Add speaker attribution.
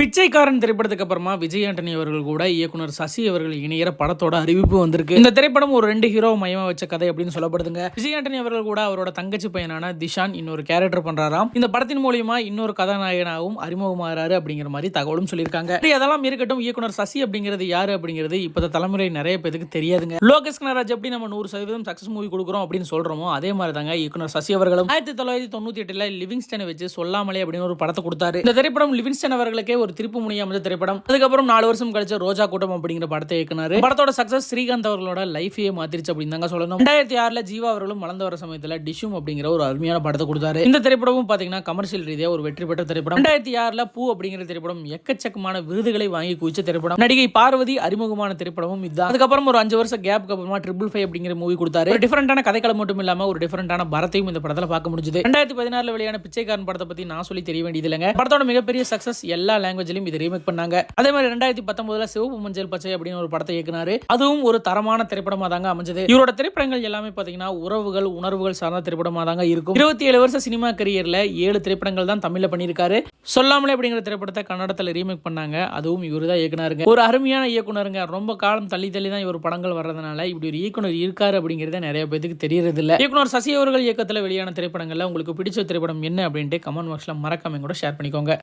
Speaker 1: பிச்சைக்காரன் திரைப்படத்துக்கு அப்புறமா விஜய் ஆண்டனி அவர்கள் கூட இயக்குனர் சசி அவர்கள் இணையற படத்தோட அறிவிப்பு வந்திருக்கு. இந்த திரைப்படம் ஒரு ரெண்டு ஹீரோ மையமா வச்ச கதை அப்படின்னு சொல்லப்படுதுங்க. விஜய் ஆண்டனி அவர்கள் கூட அவரோட தங்கச்சி பையனான திஷான் இன்னொரு கேரக்டர் பண்றாராம். இந்த படத்தின் மூலியமா இன்னொரு கதாநாயகனாகவும் அறிமுகமாகிறாரு அப்படிங்கிற மாதிரி தகவலும் சொல்லியிருக்காங்க. அதெல்லாம் இருக்கட்டும் இயக்குனர் சசி அப்படிங்கிறது யாரு அப்படிங்கிறது இப்போ தலைமுறை நிறைய பேருக்கு தெரியாதுங்க. லோகேஷ் கனராஜ் எப்படி நம்ம நூறு சதவீதம் சக்சஸ் மூவி கொடுக்குறோம் அப்படின்னு சொல்றோமோ அதே மாதிரி தாங்க இயக்குனர் சசி அவர்களும். ஆயிரத்தி தொள்ளாயிரத்தி தொண்ணூத்தி எட்டுல லிவிங்ஸ்டனை வச்சு சொல்லாமலே அப்படின்னு ஒரு படத்தை கொடுத்தாரு. இந்த திரைப்படம் லிவிங்ஸ்டன் அவர்களுக்கே ஒரு திருப்பு முனையை அமைந்த திரைப்படம். அதுக்கப்புறம் நாலு வருஷம் கழிச்ச ரோஜா கூட்டம் அப்படிங்கிற படத்தை இயக்குனாரு. படத்தோட சக்சஸ் ஸ்ரீகாந்த் அவர்களோட லைஃபையே மாத்திருச்சு அப்படின்னு தாங்க சொல்லணும். ரெண்டாயிரத்தி ஆறுல ஜீவா அவர்களும் வளர்ந்து வர சமயத்துல டிஷும் அப்படிங்கிற ஒரு அருமையான படத்தை கொடுத்தாரு. இந்த திரைப்படமும் பாத்தீங்கன்னா கமர்ஷியல் ரீதியா ஒரு வெற்றி பெற்ற திரைப்படம். ரெண்டாயிரத்தி ஆறுல பூ அப்படிங்கிற திரைப்படம் எக்கச்சக்கமான விருதுகளை வாங்கி குவிச்ச திரைப்படம். நடிகை பார்வதி அறிமுகமான திரைப்படமும் இதுதான். அதுக்கப்புறம் ஒரு அஞ்சு வருஷம் கேப்க்கு அப்புறமா ட்ரிபிள் ஃபைவ் அப்படிங்கிற மூவி கொடுத்தாரு. ஒரு டிஃபரெண்டான கதைக்களம் மட்டும் இல்லாம ஒரு டிஃபரெண்டான பரத்தையும் இந்த படத்துல பார்க்க முடிஞ்சது. ரெண்டாயிரத்தி பதினாறுல வெளியான பிச்சைக்காரன் படத்தை பத்தி நான் சொல்லி தெரிய வேண்டியது இல்லைங்க. படத்தோட மிகப்பெரிய சக்சஸ் எல்லா லாங்குவேஜ்லயும் இது ரீமேக் பண்ணாங்க. அதே மாதிரி ரெண்டாயிரத்தி பத்தொன்பதுல சிவப்பு மஞ்சள் பச்சை அப்படின்னு ஒரு படத்தை இயக்குனாரு. அதுவும் ஒரு தரமான திரைப்படமா தாங்க அமைஞ்சது. இவரோட திரைப்படங்கள் எல்லாமே பாத்தீங்கன்னா உறவுகள் உணர்வுகள் சார்ந்த திரைப்படமா தாங்க இருக்கும். இருபத்தி ஏழு வருஷம் சினிமா கரியர்ல ஏழு திரைப்படங்கள் தான் தமிழ்ல பண்ணியிருக்காரு. சொல்லாமலே அப்படிங்கிற திரைப்படத்தை கன்னடத்துல ரீமேக் பண்ணாங்க. அதுவும் இவரு தான் இயக்குனாருங்க. ஒரு அருமையான இயக்குனருங்க. ரொம்ப காலம் தள்ளி தள்ளி தான் இவர் படங்கள் வர்றதுனால இப்படி ஒரு இயக்குனர் இருக்காரு அப்படிங்கிறத நிறைய பேருக்கு தெரியறது இல்ல இயக்குனர் சசி அவர்கள் இயக்கத்துல வெளியான திரைப்படங்கள்ல உங்களுக்கு பிடிச்ச திரைப்படம் என்ன அப்படின்ட்டு கமெண்ட் பாக்ஸ்ல மறக்காம கூட ஷேர் பண்ணிக்கோங்க.